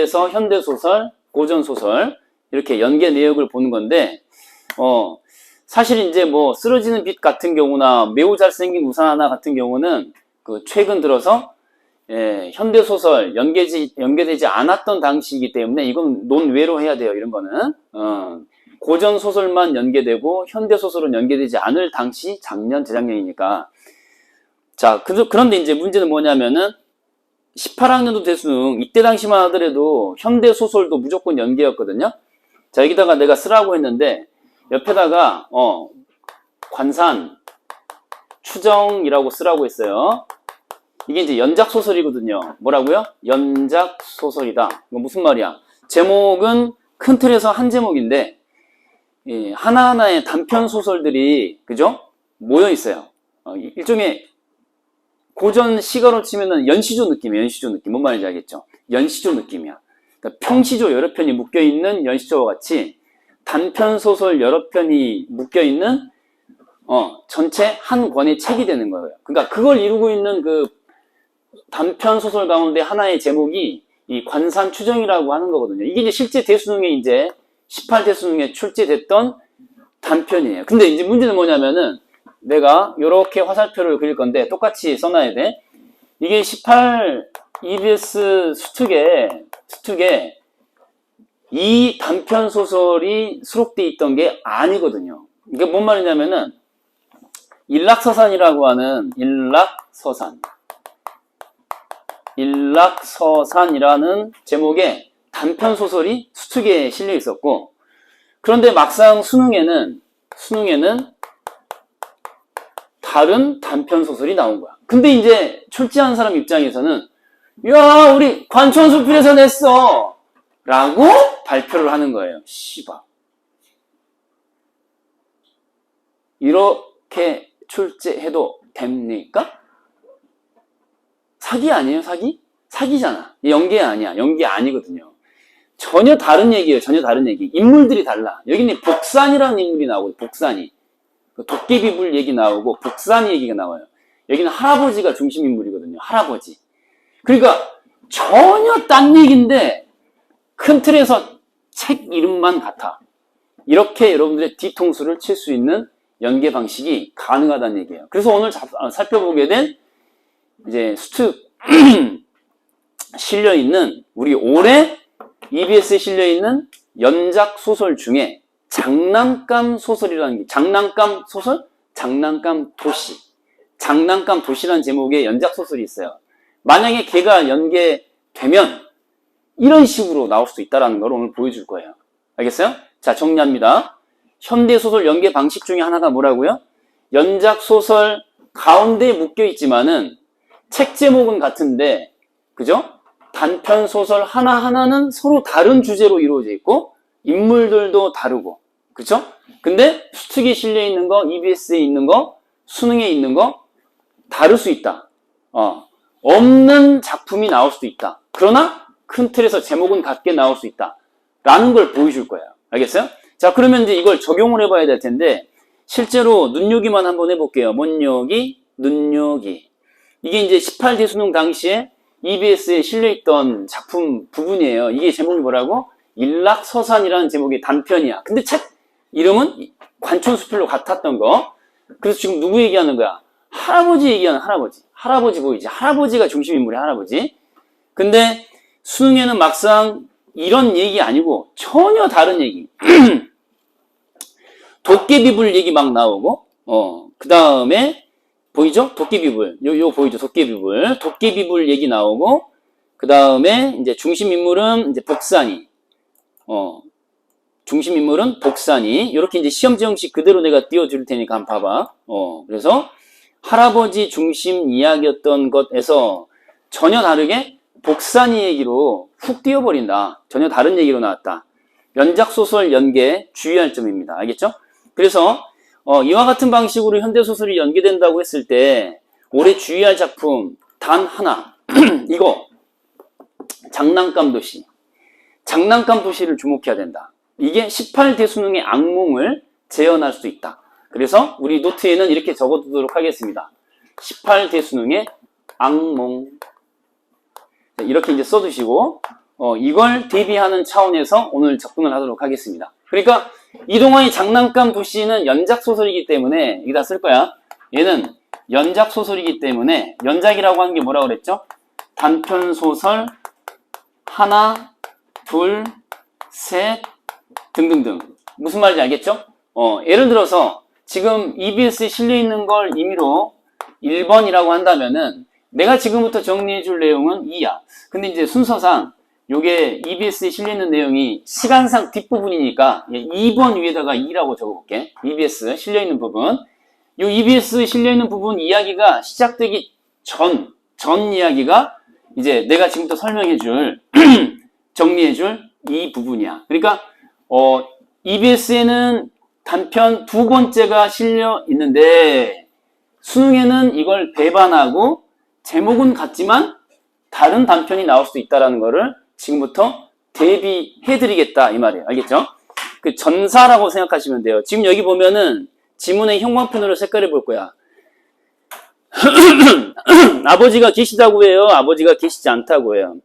그래서 현대 소설, 고전 소설 이렇게 연계 내역을 보는 건데 어 사실 이제 뭐 쓰러지는 빛 같은 경우나 매우 잘생긴 우산 하나 같은 경우는 그 최근 들어서 예, 현대 소설 연계지, 연계되지 않았던 당시이기 때문에 이건 논외로 해야 돼요 이런 거는. 어, 고전 소설만 연계되고 현대 소설은 연계되지 않을 당시 작년 재작년이니까. 자 그, 그런데 이제 문제는 뭐냐면은 18학년도 대수능 이때 당시만 하더라도 현대 소설도 무조건 연계였거든요. 자 여기다가 내가 쓰라고 했는데 옆에다가 어 관산 추정이라고 쓰라고 했어요. 이게 이제 연작 소설이거든요. 뭐라고요? 연작 소설이다. 이거 무슨 말이야? 제목은 큰 틀에서 한 제목인데 예, 하나하나의 단편 소설들이 그죠? 모여 있어요. 어, 일종의 고전 시가로 치면은 연시조 느낌이에요. 연시조 느낌. 뭔 말인지 알겠죠? 연시조 느낌이야. 그러니까 평시조 여러 편이 묶여 있는 연시조와 같이 단편 소설 여러 편이 묶여 있는 어, 전체 한 권의 책이 되는 거예요. 그러니까 그걸 이루고 있는 그 단편 소설 가운데 하나의 제목이 이 관산 추정이라고 하는 거거든요. 이게 이제 실제 대수능에 이제 18대 수능에 출제됐던 단편이에요. 근데 이제 문제는 뭐냐면은 내가 이렇게 화살표를 그릴 건데 똑같이 써놔야 돼. 이게 18 EBS 수특에 수특에 이 단편 소설이 수록돼 있던 게 아니거든요. 이게 뭔 말이냐면은 일락서산이라고 하는 일락서산 일락서산이라는 제목의 단편 소설이 수특에 실려 있었고 그런데 막상 수능에는 수능에는 다른 단편 소설이 나온 거야. 근데 이제 출제한 사람 입장에서는 야 우리 관천수필에서 냈어 라고 발표를 하는 거예요. 씨바 이렇게 출제해도 됩니까? 사기 아니에요 사기? 사기잖아. 연계 아니야. 연계 아니거든요. 전혀 다른 얘기예요. 전혀 다른 얘기. 인물들이 달라. 여기는 복산이라는 인물이 나오고 복산이. 그 도깨비불 얘기 나오고 복산 얘기가 나와요. 여기는 할아버지가 중심 인물이거든요. 할아버지. 그러니까 전혀 딴 얘기인데 큰 틀에서 책 이름만 같아. 이렇게 여러분들의 뒤통수를 칠 수 있는 연계 방식이 가능하다는 얘기예요. 그래서 오늘 자- 아, 살펴보게 된 이제 수특 실려 있는 우리 올해 EBS에 실려 있는 연작 소설 중에 장난감 소설이라는 게 장난감 소설, 장난감 도시, 장난감 도시라는 제목의 연작 소설이 있어요. 만약에 걔가 연계되면 이런 식으로 나올 수 있다는 걸 오늘 보여줄 거예요. 알겠어요? 자 정리합니다. 현대 소설 연계 방식 중에 하나가 뭐라고요? 연작 소설 가운데 묶여 있지만은 책 제목은 같은데 그죠? 단편 소설 하나하나는 서로 다른 주제로 이루어져 있고 인물들도 다르고 그쵸? 근데 수특에 실려 있는 거, EBS에 있는 거, 수능에 있는 거 다를 수 있다. 어, 없는 작품이 나올 수도 있다. 그러나 큰 틀에서 제목은 같게 나올 수 있다. 라는 걸 보여줄 거예요. 알겠어요? 자, 그러면 이제 이걸 적용을 해봐야 될 텐데 실제로 눈요기만 한번 해볼게요. 뭔요기, 눈요기. 이게 이제 18대 수능 당시에 EBS에 실려있던 작품 부분이에요. 이게 제목이 뭐라고? 일락서산이라는 제목의 단편이야. 근데 책 이름은 관촌수필로 같았던 거. 그래서 지금 누구 얘기하는 거야? 할아버지 얘기하는 할아버지. 할아버지 보이지? 할아버지가 중심 인물이 할아버지. 근데 수능에는 막상 이런 얘기 아니고 전혀 다른 얘기. 도깨비불 얘기 막 나오고, 어, 그 다음에 보이죠? 도깨비불. 요, 요 보이죠? 도깨비불. 도깨비불 얘기 나오고, 그 다음에 이제 중심 인물은 이제 복산이. 어, 중심 인물은 복산이. 이렇게 이제 시험지 형식 그대로 내가 띄워줄 테니까 한번 봐봐. 어, 그래서 할아버지 중심 이야기였던 것에서 전혀 다르게 복산이 얘기로 훅 띄워버린다. 전혀 다른 얘기로 나왔다. 연작소설 연계 주의할 점입니다. 알겠죠? 그래서 어, 이와 같은 방식으로 현대소설이 연계된다고 했을 때 올해 주의할 작품 단 하나 이거 장난감 도시 장난감 도시를 주목해야 된다. 이게 18대 수능의 악몽을 재현할 수 있다. 그래서 우리 노트에는 이렇게 적어두도록 하겠습니다. 18대 수능의 악몽 자, 이렇게 이제 써두시고 어, 이걸 대비하는 차원에서 오늘 접근을 하도록 하겠습니다. 그러니까 이동환의 장난감 도시는 연작 소설이기 때문에 여기다 쓸 거야. 얘는 연작 소설이기 때문에 연작이라고 하는 게 뭐라고 그랬죠? 단편 소설 하나, 둘, 셋 등등등. 무슨 말인지 알겠죠? 어, 예를 들어서 지금 EBS에 실려 있는 걸 임의로 1번이라고 한다면은 내가 지금부터 정리해 줄 내용은 2야. 근데 이제 순서상 요게 EBS에 실려 있는 내용이 시간상 뒷부분이니까 2번 위에다가 2라고 적어 볼게. EBS 실려 있는 부분. 요 EBS 실려 있는 부분 이야기가 시작되기 전, 전 이야기가 이제 내가 지금부터 설명해 줄, 정리해 줄 이 부분이야. 그러니까, 어, EBS에는 단편 두 번째가 실려 있는데, 수능에는 이걸 배반하고, 제목은 같지만, 다른 단편이 나올 수도 있다라는 거를 지금부터 대비해 드리겠다. 이 말이에요. 알겠죠? 그 전사라고 생각하시면 돼요. 지금 여기 보면은 지문의 형광펜으로 색깔을 볼 거야. 아버지가 계시다고 해요. 아버지가 계시지 않다고 해요.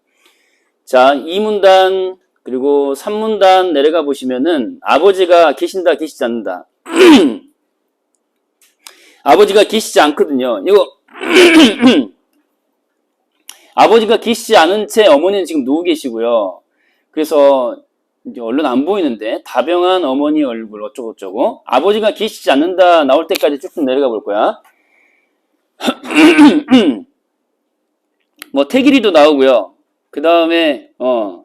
자, 2문단 그리고 3문단 내려가 보시면은 아버지가 계신다 계시지 않는다. 아버지가 계시지 않거든요. 이거 아버지가 계시지 않은 채 어머니는 지금 누워 계시고요. 그래서 이제 얼른 안 보이는데 다병한 어머니 얼굴 어쩌고저쩌고 아버지가 계시지 않는다 나올 때까지 쭉 내려가 볼 거야. 뭐 태길이도 나오고요. 그 다음에 어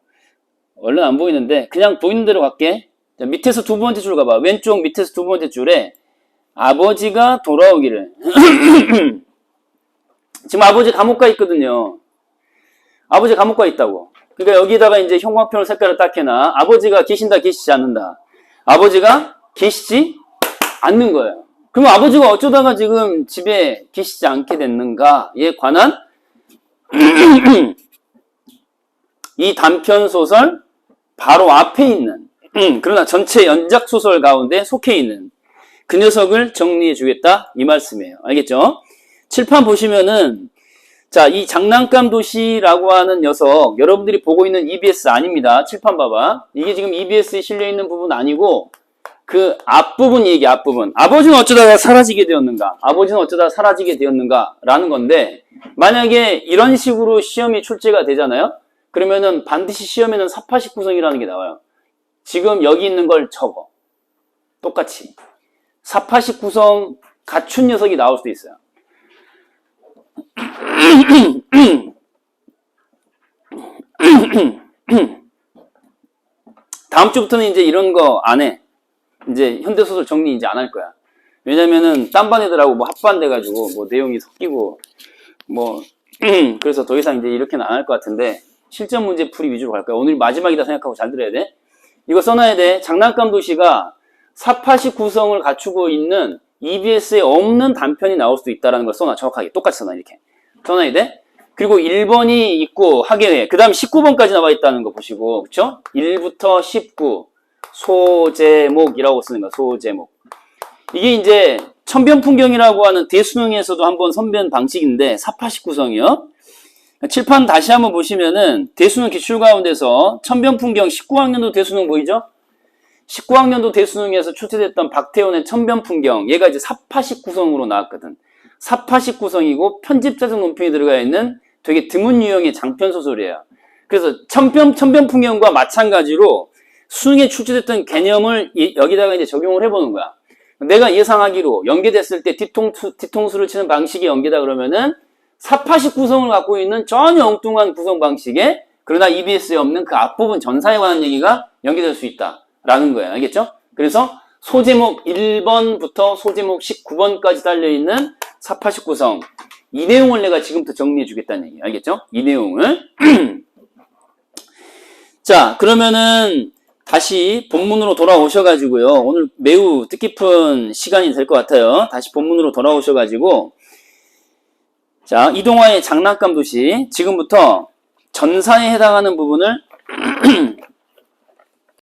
얼른 안 보이는데 그냥 보이는 대로 갈게. 자, 밑에서 두 번째 줄 가봐. 왼쪽 밑에서 두 번째 줄에 아버지가 돌아오기를. 지금 아버지 감옥 가 있거든요. 아버지 감옥 가 있다고. 그러니까 여기다가 이제 형광펜으로 색깔을 딱 해놔. 아버지가 계신다, 계시지 않는다. 아버지가 계시지 않는 거예요. 그럼 아버지가 어쩌다가 지금 집에 계시지 않게 됐는가에 관한 이 단편 소설 바로 앞에 있는 음, 그러나 전체 연작 소설 가운데 속해 있는 그 녀석을 정리해 주겠다 이 말씀이에요. 알겠죠? 칠판 보시면은 자, 이 장난감 도시라고 하는 녀석 여러분들이 보고 있는 EBS 아닙니다. 칠판 봐봐. 이게 지금 EBS에 실려 있는 부분 아니고 그 앞부분 얘기 앞부분. 아버지는 어쩌다가 사라지게 되었는가? 아버지는 어쩌다 사라지게 되었는가? 라는 건데 만약에 이런 식으로 시험이 출제가 되잖아요. 그러면은 반드시 시험에는 4파식 구성이라는 게 나와요. 지금 여기 있는 걸 적어. 똑같이. 4파식 구성 갖춘 녀석이 나올 수도 있어요. 다음 주부터는 이제 이런 거 안 해. 이제 현대소설 정리 이제 안 할 거야. 왜냐면은 딴 반 애들하고 뭐 합반돼가지고 뭐 내용이 섞이고 뭐 그래서 더 이상 이제 이렇게는 안 할 것 같은데 실전 문제 풀이 위주로 갈 거야. 오늘 마지막이다 생각하고 잘 들어야 돼. 이거 써놔야 돼. 장난감 도시가 사파식 구성을 갖추고 있는 EBS에 없는 단편이 나올 수도 있다는 걸 써놔. 정확하게. 똑같이 써놔. 이렇게. 써놔야 돼. 그리고 1번이 있고 하계회. 그 다음 19번까지 나와 있다는 거 보시고. 그쵸? 1부터 19. 소제목이라고 쓰는 거야. 소제목. 이게 이제 천변풍경이라고 하는 대수능에서도 한번 선변 방식인데 사파식 구성이요. 칠판 다시 한번 보시면은 대수능 기출 가운데서 천변풍경 19학년도 대수능 보이죠? 19학년도 대수능에서 출제됐던 박태원의 천변풍경 얘가 이제 사파식 구성으로 나왔거든. 사파식 구성이고 편집자적 논평이 들어가 있는 되게 드문 유형의 장편 소설이에요. 그래서 천변 천변풍경과 마찬가지로 수능에 출제됐던 개념을 이- 여기다가 이제 적용을 해보는 거야. 내가 예상하기로 연계됐을 때 뒤통수, 뒤통수를 치는 방식이 연계다 그러면은 사파식 구성을 갖고 있는 전혀 엉뚱한 구성 방식에 그러나 EBS에 없는 그 앞부분 전사에 관한 얘기가 연계될 수 있다라는 거예요. 알겠죠? 그래서 소제목 1번부터 소제목 19번까지 달려있는 사파식 구성 이 내용을 내가 지금부터 정리해 주겠다는 얘기예요. 알겠죠? 이 내용을 자 그러면은 다시 본문으로 돌아오셔가지고요. 오늘 매우 뜻깊은 시간이 될 것 같아요. 다시 본문으로 돌아오셔가지고 자, 이동화의 장난감 도시. 지금부터 전사에 해당하는 부분을